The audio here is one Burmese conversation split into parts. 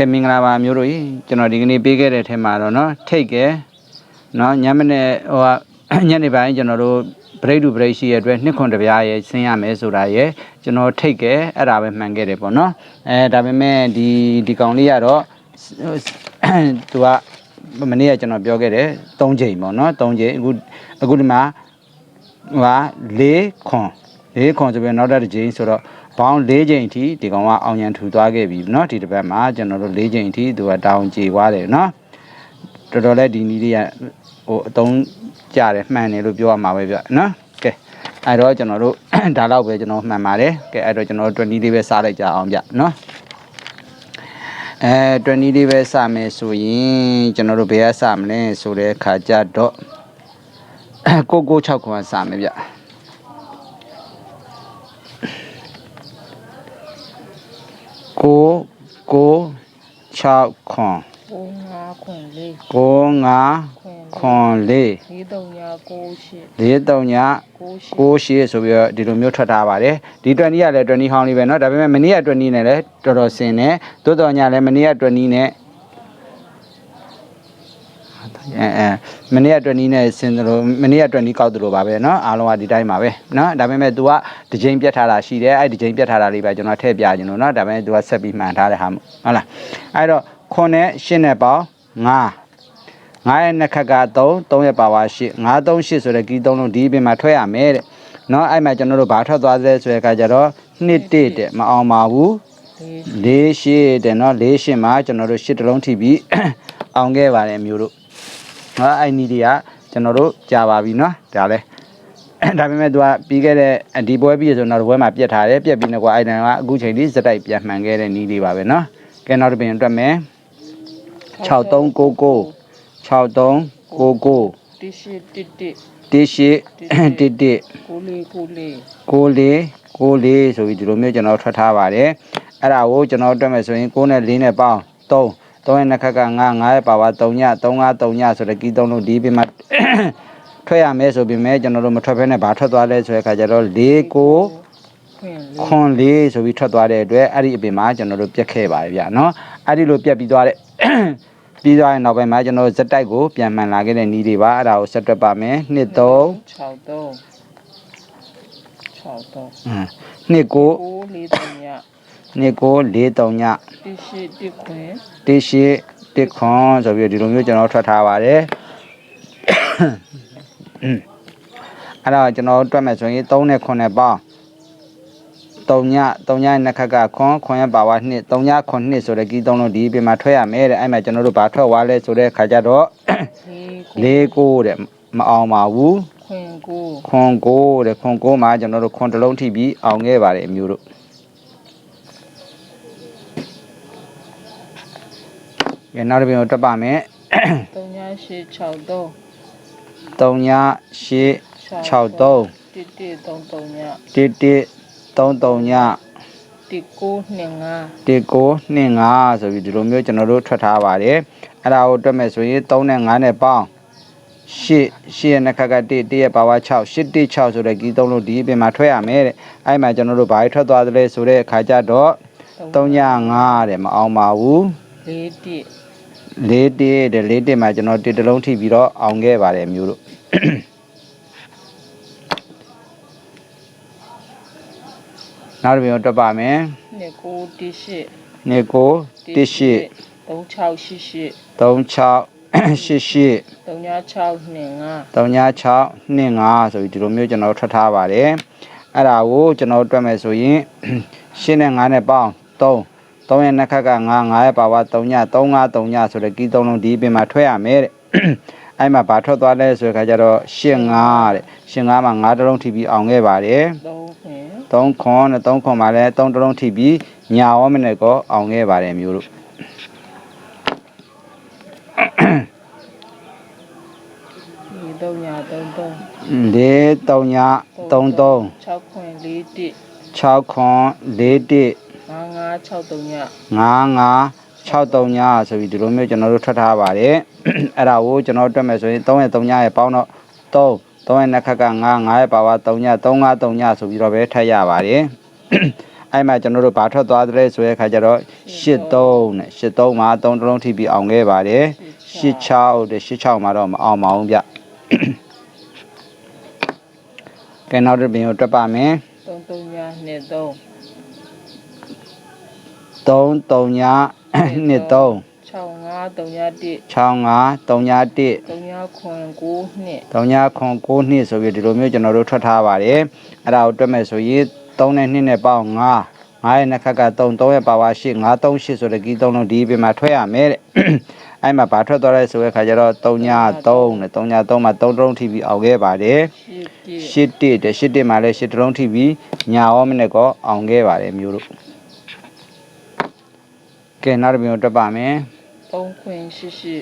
ကဲမင်္ဂလာပါမျိုးတို့ကြီးကျွန်တော်ဒီကနေ့ပေးခဲ့တဲ့ထဲမှာတော့เนาะထိတ်ကဲเนาะညမနေ့ဟိုက ညနေပိုင်းကျွန်တော်တို့ဘရိတ်တူဘရိတ်ရှိရဲ့အတွက်နှစ်ခွန်တစ်ပြားရဲ့ဆင်းရမယ်ဆိုတာရဲ့ကျွန်တော်ထိတ်ကဲအဲ့ဒါပဲမှန်ခဲ့တယ်ပေါ့เนาะအဲဒါပေမဲ့ဒီဒီကောင်လေးကတော့ သူကမနေ့ကကျွန်တော်ပြောခဲ့တယ်၃ချိန်ပေါ့เนาะ၃ချိန်အခုအခုဒီမှာဟိုက၄ခွန်၄ခွန်ဆိုပြီးတော့နောက်တစ်ချိန်ဆိုတော့ ဘောင်း၄ချိန်အထိဒီကောင်ကအောင်ရန်ထူသွားခဲ့ပြီเนาะဒီတစ်ပတ်မှာကျွန်တော်တို့၄ချိန်အထိသူကတောင်းကြေသွားတယ်เนาะတော်တော်လေးဒီနည်းလေးကဟိုအတုံးကြတယ်မှန်တယ်လို့ပြောရမှာပဲဗျเนาะကဲအဲ့တော့ကျွန်တော်တို့ ဒါတော့ပဲကျွန်တော်မှန်ပါတယ်ကဲအဲ့တော့ကျွန်တော်တို့20လေးပဲစားလိုက်ကြအောင်ဗျเนาะ အဲ20လေးပဲစမယ်ဆိုရင်ကျွန်တော်တို့ဘယ်ကစမလဲဆိုတဲ့အခါကျတော့996ခွန်စမယ်ဗျ 9 9 6ခွန် ကိုငါခွန်လေး 9 5 ခွန်လေး ခွန်4 လေးတုံညာကိုရှိ 4 3ည ကိုရှိ 6 8ဆိုပြီးတော့ဒီလိုမျိုးထွက်ထားပါတယ်ဒီ20ကလည်း20ဟောင်းလေးပဲเนาะဒါပေမဲ့မနေ့က20နဲ့လည်းတော်တော်ဆင်တယ်တိုးတော်ညလည်းမနေ့က20နဲ့ အဲအဲမနေ့ကအတွက်နီးနဲ့ဆင်းသလိုမနေ့ကအတွက်နီးကောက်သလိုပါပဲเนาะအားလုံးကဒီတိုင်းပါပဲเนาะဒါပေမဲ့ तू ကတစ်ချိန်ပြတ်ထားတာရှိတယ်အဲ့ဒီတစ်ချိန်ပြတ်ထားတာလေးပဲကျွန်တော်ထည့်ပြခြင်းလို့เนาะဒါပေမဲ့ तू ကဆက်ပြီးမှန်ထားတဲ့ဟာမို့ဟုတ်လားအဲ့တော့ခွန်နဲ့ရှင်းနဲ့ပေါင်း9 9ရဲ့နှစ်ခက်က3 3ရဲ့ပါဝါ8 9 3 8ဆိုတဲ့ကီး3လုံးဒီအပြင်မှာထွက်ရမယ်တဲ့เนาะအဲ့မှာကျွန်တော်တို့ဘာထွက်သွားသလဲဆိုတဲ့အခါကျတော့2 1တဲ့မအောင်ပါဘူး လေး ၄ရှစ်တဲ့နော်၄ရှစ်မှာကျွန်တော်တို့ရှစ်တလုံးထိပြီး အောင်ခဲ့ပါတယ်မျိုးတို့ နော်အဲ့နီတွေကကျွန်တော်တို့ကြာပါပြီနော်ဒါလဲဒါပေမဲ့သူကပြီးခဲ့တဲ့ဒီပွဲပြီးရဆိုတော့ဘွဲမှာပြတ်ထားတယ်ပြတ်ပြီးတော့အဲ့တန်ကအခုချိန်ထိစက်တိုက်ပြန်မှန်ခဲ့တဲ့နီးလေးပါပဲနော်ကဲနောက်တစ်ပြင်အတွက်မယ်6399 6399တရှိတစ်တစ်တိရှိတိတိကိုလေးကိုလေးကိုလေးကိုလေးဆိုပြီးဒီလိုမျိုးကျွန်တော်ထွက်ထားပါတယ်အဲ့ဒါကိုကျွန်တော်တွက်မယ်ဆိုရင်6နဲ့4နဲ့ပေါင်း3 3ရဲ့နှစ်ခက်က9 9ရဲ့ပါဝါ3ည3 5 3ညဆိုတဲ့ကီး3လုံးဒီပြင်မှာထွက်ရမယ်ဆိုပြင်မဲ့ကျွန်တော်တို့မထွက်ဘဲနဲ့ဘာထွက်သွားလဲဆိုတဲ့အခါကျတော့4ကိုခွန်လေးခွန်4ဆိုပြီးထွက်သွားတဲ့အတွက်အဲ့ဒီအပြင်မှာကျွန်တော်တို့ပြက်ခဲ့ပါတယ်ဗျာနော်အဲ့ဒီလိုပြက်ပြီးသွားတဲ့ပြီးသွားရင်နောက်ပိုင်းမှာကျွန်တော်တို့ဇက်တိုက်ကိုပြန်မှန်လာခဲ့တဲ့နီးတွေပါအဲ့ဒါကိုဆက်တွက်ပါမယ်2 3 6တော့6တော့2 9ကိုလေးတုံညာ နှစ်ကို၄တုံညတရှိတစ်ခွင်တိရှိတစ်ခွန်ဆိုပြီးတော့ဒီလိုမျိုးကျွန်တော်ထွက်ထားပါတယ်အဲ့တော့ကျွန်တော်တွက်မယ်ဆိုရင်3နဲ့9နဲ့ပေါင်း3ည3ညရဲ့နှစ်ခက်ကခွန်ခွန်ရဲ့ပါဝါ2 3ညခွန်2ဆိုတဲ့ကီး3လုံးဒီပြင်မှာထွက်ရမယ်တဲ့အဲ့မှာကျွန်တော်တို့ဘာထွက်သွားလဲဆိုတဲ့ခါကျတော့လေးကို၄ကိုတဲ့မအောင်ပါဘူးခွင်ကိုခွန်ကိုတဲ့ခွန်ကိုမှာကျွန်တော်တို့ခွန်တစ်လုံးထိပြီးအောင်ခဲ့ပါတယ်အမျိုးတို့ ကဲနောက်တစ်ပြင်ကိုတွက်ပါမယ်တုံညာရှိ6တော့3ည8 6 3တစ်တစ်တုံတုံညာ1 1 3 3ညတစ်ကိုနှစ်ငါ1 9 2 5ဆိုပြီးဒီလိုမျိုးကျွန်တော်တို့ထွက်ထားပါတယ်အဲ့ဒါကိုတွက်မယ်ဆိုရင်3နဲ့5နဲ့ပေါင်း8 8ရဲ့နှစ်ခက်က1 1ရဲ့ပါဝါ6 8 1 6ဆိုတဲ့ကီး3လို့ဒီအပြင်မှာထွက်ရမယ်တဲ့အဲ့မှာကျွန်တော်တို့ဘာထွက်သွားသလဲဆိုတဲ့အခါကျတော့3ည5တဲ့မအောင်ပါဘူး လေးတစ်လေးတစ်တဲ့လေးတစ်မှာကျွန်တော်တစ်တလုံးထိပြီးတော့အောင်ခဲ့ပါတယ်မျိုးတို့နောက်တစ်ပြင်ကိုတွက်ပါမယ်နှစ်ကိုတရှိနှစ်ကိုတစ်ရှိ36ရှိရှိ36 88 36နှစ်ငါ36 25ဆိုပြီးဒီလိုမျိုးကျွန်တော်ထွက်ထားပါတယ်အဲ့ဒါကိုကျွန်တော်တွက်မယ်ဆိုရင်ရှင်းနဲ့9နဲ့ပေါင်း3 3ရက်နှစ်ခါက9 9ရဲ့ပါဝါ3ည3 9 3ညဆိုတော့ကီးသုံးလုံးဒီပင်မှာထွက်ရမယ်တဲ့အဲ့မှာဘာထွက်သွားလဲဆိုတဲ့ခါကျတော့ရှင်း9တဲ့ရှင်း9မှာ9တလုံးထိပြီးအောင်ခဲ့ပါတယ်3ခွန်3ခွန်3ခွန်မှာလည်း3တလုံးထိပြီးညာရောမနဲ့ကောအောင်ခဲ့ပါတယ်မျိုးတို့3ည33ဒီ3ည33 6ခွန်41 6ခွန်41 9963ည9963ညဆိုပြီးဒီလိုမျိုးကျွန်တော်တို့ထွက်ထားပါတယ်အဲ့ဒါကိုကျွန်တော်တွက်မယ်ဆိုရင်3ရက်3ညရဲ့ပေါင်းတော့3 3ရက်နှစ်ခက်က9 9ရဲ့ပါဝါ3ည353ညဆိုပြီးတော့ပဲထပ်ရပါတယ်အဲ့မှာကျွန်တော်တို့ဘာထွက်သွားတယ်ဆိုတဲ့အခါကျတော့83နဲ့83မှာ3တလုံးထိပြီးအောင်ခဲ့ပါတယ်86တဲ့86မှာတော့မအောင်ပါဘူးဗျကဲနောက်တစ်ပင်ကိုတွက်ပါမယ်33ည23 စ်သုံး3 3ညနှစ်3 6 5 3ညာ1 65 3ည1 3ညာခွန်9နှစ်3ညခွန်9နှစ်ဆိုပြီးဒီလိုမျိုးကျွန်တော်တို့ထွက်ထားပါတယ်အဲ့ဒါကိုတွက်မယ်ဆိုရင်3နဲ့2နဲ့ပေါင်း5 9ရဲ့နှစ်ခက်က3 3ရဲ့ပါဝါ8 5 3 8ဆိုတဲ့ကီး3လုံးဒီပြင်မှာထွက်ရမယ်တဲ့အဲ့မှာဘာထွက်သွားလဲဆိုတဲ့ခါကျတော့3ည3နဲ့3ည3မှာ3တုံးထိပြီးအောင်ခဲ့ပါတယ်ရှစ်တိရှစ်တစ်တဲ့ရှစ်တစ်မှာလည်းရှစ်တုံးထိပြီးညာရောမနဲ့ကောအောင်ခဲ့ပါတယ်မျိုးတို့ ကဲနောက်တစ်ပြင်ကိုတွက်ပါမယ်3ခွင်ရှစ်ရှစ်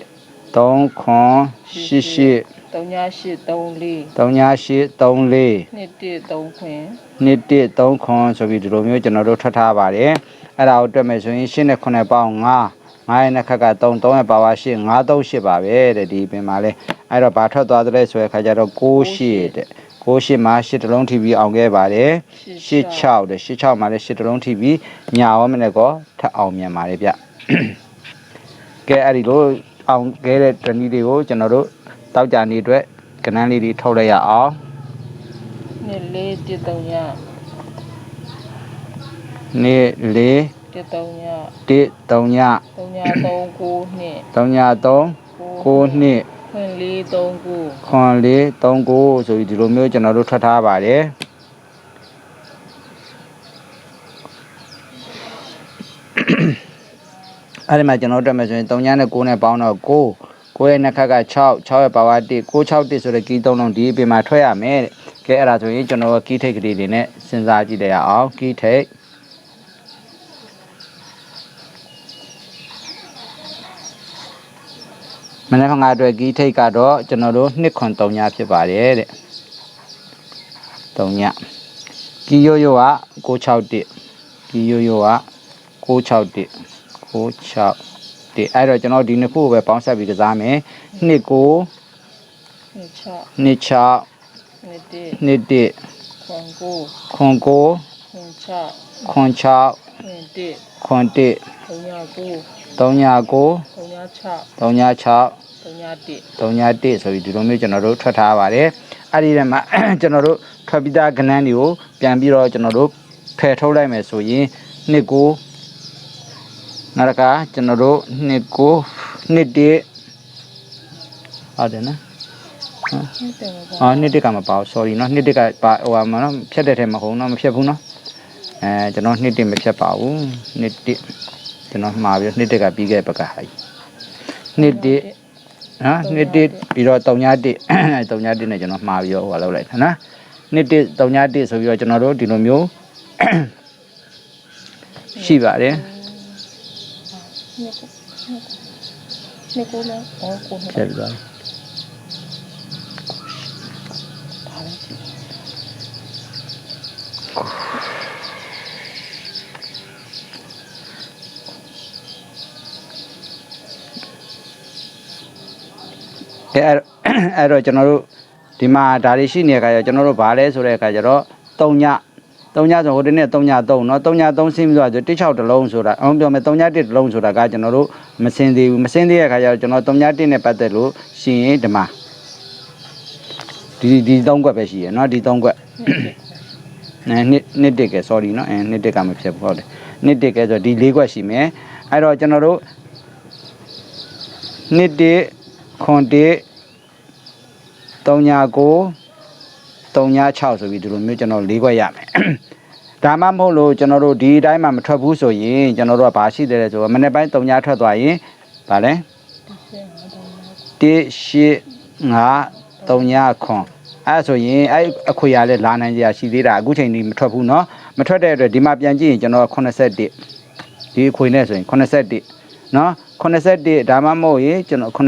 3ခွန်8 8 3ညာ8 3 4 3ည8 3 4နှစ်တိ3ခွင်နှစ်တစ်3ခွန်ဆိုပြီးဒီလိုမျိုးကျွန်တော်တို့ထွက်ထားပါတယ်အဲ့ဒါကိုတွက်မယ်ဆိုရင်8နဲ့9ပေါင်း9 9ရဲ့နှစ်ခက်က3 3ရဲ့ပါဝါ8 5 3 8ပါပဲတဲ့ဒီပင်မှာလဲအဲ့တော့ဘာထွက်သွားတဲ့ဆိုတဲ့ခါကျတော့6 8တဲ့ 6 8မှာ8တလုံးထိပြီးအောင်ခဲ့ပါတယ်8 6တဲ့8 6မှာလည်း8တလုံးထိပြီးညာရောမနဲ့ကောထပ်အောင်မြန်ပါတယ်ဗျကဲအဲ့ဒီလိုအောင်ခဲ့တဲ့တနည်းတွေကိုကျွန်တော်တို့တောက်ကြနေအတွက်ကနန်းလေးတွေထုတ်လိုက်ရအောင်နှစ်လေးတိ3ညာနေ့လေးတိ3ညာတစ်3ည3ညာ3 9နှစ်3ည3 9နှစ် ခွင်လေး3ခုခွန်လေး3ကိုဆိုပြီးဒီလိုမျိုးကျွန်တော်တို့ထွက်ထားပါတယ်အဲ့ဒီမှာကျွန်တော်တို့တက်မယ်ဆိုရင်3ညနဲ့9နဲ့ပေါင်းတော့9 9ရဲ့နှစ်ခက်က6 6ရဲ့ပါဝါ1 9 6 1ဆိုတဲ့ကီး3လုံးဒီအပြင်မှာထွက်ရမယ်တဲ့ကဲအဲ့ဒါဆိုရင်ကျွန်တော်ကီးထိတ်ကလေးတွေနဲ့စဉ်းစားကြည့်လိုက်ရအောင်ကီးထိတ် မနေ့ကငါအတွက်ကီးထိတ်ကတော့ကျွန်တော်တို့2ခွန်3ညဖြစ်ပါတယ်တဲ့3ညကီးရိုးရိုးက661ကီးရိုးရိုးက661 96ဒီအဲ့တော့ကျွန်တော်ဒီနှစ်ခုကိုပဲပေါင်းဆက်ပြီးကစားမယ်နှစ်ကိုနှစ်6နှစ်6နှစ် တိ နှစ်တစ် ခွန်9 ခွန်ကို ခွန်6 ခွန်6 ခွင်တိ ခွန်တစ် 3ညာ9 3ညကို 3ညာ6 3ည6 3ညာတိ 3ည1ဆိုပြီးဒီလိုမျိုးကျွန်တော်တို့ထွက်ထားပါတယ်အဲ့ဒီထဲမှာ ကျွန်တော်တို့ထွက်ပြီးသားကဏ္ဍတွေကိုပြန်ပြီးတော့ကျွန်တော်တို့ဖယ်ထုတ်လိုက်မယ်ဆိုရင်နှစ်ကိုနောက်တစ်ခါကျွန်တော်တို့နှစ်ကိုနှစ်တစ်ဟုတ်တယ်နော် နှစ်တယ်ပါ အော်နှစ်တက်ကမပါဘူး sorry เนาะနှစ်တက်ကပါဟိုဟာမနော်ဖြတ်တဲ့ထဲမှာဟုတ်နော်မဖြတ်ဘူးเนาะအဲကျွန်တော်နှစ်တက်မဖြတ်ပါဘူးနှစ်တက် ကျွန်တော်မှားပြီးနှစ်တက်ကပြီးခဲ့ဘက်ကဟာကြီးနှစ်တက်နော်နှစ်တက်ပြီးတော့3ညတက်3ညတက်နဲ့ကျွန်တော်မှားပြီးတော့ဟိုဟာလောက်လိုက်တာနော်နှစ်တက်3ညတက်ဆိုပြီးတော့ကျွန်တော်တို့ဒီလိုမျိုးရှိပါတယ်နှစ်ကိုနှစ်ကိုလည်းဟောကိုနှစ်ဖြတ်ပြီးတော့ ပါလဲရှိ အဲအဲ့အဲ့တော့ကျွန်တော်တို့ဒီမှာဒါတွေရှိနေတဲ့အခါကျတော့ကျွန်တော်တို့ဗာလဲဆိုတဲ့အခါကျတော့3ည3ညဆိုဟိုတနေ့3ည3เนาะ3ည3ဆင်းပြီးတော့16တလုံးဆိုတာအောင်ပြောမယ်3ည1တလုံးဆိုတာကကျွန်တော်တို့မစင်သေးဘူးမစင်သေးတဲ့အခါကျတော့ကျွန်တော်3ည1နဲ့ပတ်သက်လို့ရှင်ရင်ဒီမှာဒီဒီ3ကွက်ပဲရှိရယ်เนาะဒီ3ကွက် အဲနှစ်နှစ်တက်ကဲ sorry เนาะအဲနှစ်တက်ကမဖြစ်ဘူးဟုတ်တယ်နှစ်တက်ကဲဆိုဒီ၄ကွက်ရှိမယ်အဲ့တော့ကျွန်တော်တို့နှစ်တက် ခွန်တက်3ညကို3ည6ဆိုပြီးဒီလိုမျိုးကျွန်တော်၄ခွက်ရမယ် ဒါမှမဟုတ်လို့ကျွန်တော်တို့ဒီအတိုင်းမှမထွက်ဘူးဆိုရင်ကျွန်တော်တို့ကဘာရှိတယ်လဲဆိုတော့မနေ့ပိုင်း3ညထွက်သွားရင်ဗာလဲ1 8 5 3ညခွန်အဲ့ဆိုရင်အဲ့အခွေရလဲလာနိုင်ကြရှိသေးတာအခုချိန်ဒီမထွက်ဘူးเนาะမထွက်တဲ့အတွက်ဒီမှာပြန်ကြည့်ရင်ကျွန်တော်81ဒီအခွေနဲ့ဆိုရင်81 နော်81ဒါမှမဟုတ်ရင်ကျွန်တော်81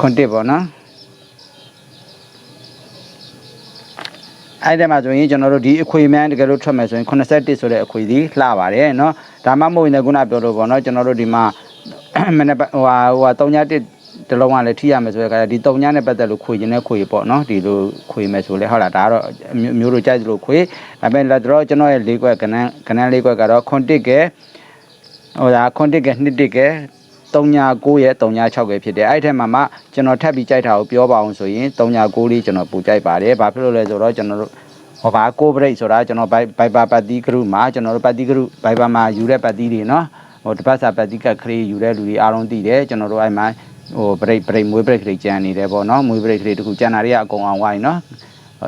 81ပေါ့နော်အဲ့ဒီမှာဆိုရင်ကျွန်တော်တို့ဒီအခွေမှန်းတကယ်လို့ထွက်မယ်ဆိုရင်81ဆိုတဲ့အခွေစီလှပါတယ်နော်ဒါမှမဟုတ်ရင်လည်းခုနပြောလို့ပေါ့နော်ကျွန်တော်တို့ဒီမှာမနေ့ဟိုဟာဟိုဟာ3ည1 တစ်လုံးကလည်းထိရမယ်ဆိုတဲ့အခါကျဒီတုံညာနဲ့ပတ်သက်လို့ခွေခြင်းနဲ့ခွေပေါ့နော်ဒီလိုခွေမယ်ဆိုလဲဟုတ်လားဒါကတော့အမျိုးမျိုးတို့ကြိုက်သလိုခွေဒါပေမဲ့လက်တော့ကျွန်တော်ရဲ့၄ခွက်ကနန်းကနန်း၄ခွက်ကတော့ခွန်တစ်ကဲဟိုဒါခွန်တစ်ကဲနှစ်တစ်ကဲ39ရဲ့36ကဲဖြစ်တယ်အဲ့ဒီထက်မှာမှကျွန်တော်ထပ်ပြီးကြိုက်တာကိုပြောပါအောင်ဆိုရင်39လေးကျွန်တော်ပူကြိုက်ပါတယ်ဘာဖြစ်လို့လဲဆိုတော့ကျွန်တော်တို့ဟောပါကိုဘရိတ်ဆိုတာကျွန်တော်ဘိုင်ဘိုင်ပါပတ်တီးဂရုမှာကျွန်တော်တို့ပတ်တီးဂရုဘိုင်ပါမှာယူတဲ့ပတ်တီးတွေနော်ဟိုတစ်ပတ်စာပတ်တီးကခရီးယူတဲ့လူတွေအားလုံးသိတယ်ကျွန်တော်တို့အဲ့မှာ ဟို break break မွေး break တွေကြံနေတယ်ပေါ့နော်မွေး break တွေတခုကြံတာတွေကအကုန်အောင်သွားပြီနော်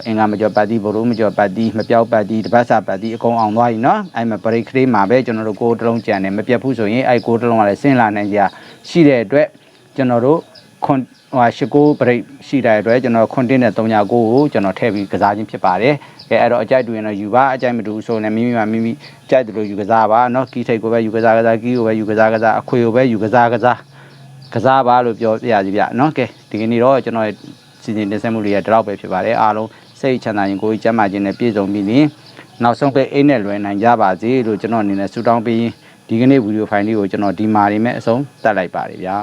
အင်္ဂါမကျော်ပါတီဘရိုမကျော်ပါတီမပြောက်ပါတီတပတ်စာပါတီအကုန်အောင်သွားပြီနော်အဲ့မှာ break လေးမှာပဲကျွန်တော်တို့ကိုယ်တလုံးကြံတယ်မပြတ်ဘူးဆိုရင်အဲ့ကိုယ်တလုံးကလည်းဆင်းလာနိုင်ကြရှိတဲ့အတွက်ကျွန်တော်တို့ခွန်ဟိုရှကို break ရှိတဲ့အတွက်ကျွန်တော်ခွန်တင်းနဲ့309ကိုကျွန်တော်ထည့်ပြီးကစားခြင်းဖြစ်ပါတယ်ကဲအဲ့တော့အကြိုက်တူရင်တော့ယူပါအကြိုက်မတူဆိုရင်မိမိမှာမိမိကြိုက်တယ်လို့ယူကစားပါနော်ကီးထိတ်ကိုပဲယူကစားကစားကီးကိုပဲယူကစားကစားအခွေကိုပဲယူကစားကစား ကစားပါလို့ပြောပြရစီဗျเนาะကဲဒီကနေ့တော့ကျွန်တော်ရဲ့စီစဉ်တင်ဆက်မှုလေးရတော့ပဲဖြစ်ပါတယ်အားလုံးစိတ်ချမ်းသာရင်ကိုယ်ကြီးကျန်းမာခြင်းနဲ့ပြည့်စုံပြီးရင်နောက်ဆုံးပဲအိတ်နဲ့လွယ်နိုင်ကြပါစေလို့ကျွန်တော်အနေနဲ့ဆုတောင်းပေးရင်ဒီကနေ့ဗီဒီယိုဖိုင်လေးကိုကျွန်တော်ဒီမာရီမဲ့အဆုံးတက်လိုက်ပါတယ်ဗျာ